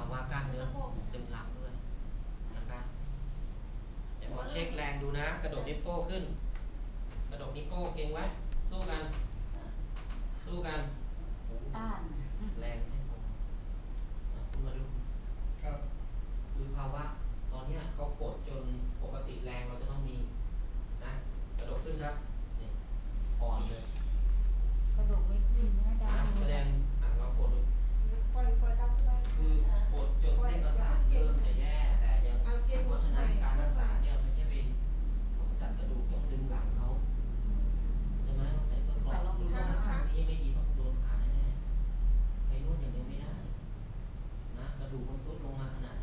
าว่ากล้ามเนื้อตึงหลังด้วยนะครับเดี๋ยวลองเช็คแรงดูนะ กระโดดนิโป้ขึ้น กระโดดนิโป้เก่งไว้ สู้กัน สู้กันต้านแรงไม่พอคุณมาดูครับคือภาวะตอนเนี้ยเขากดจน Số 啊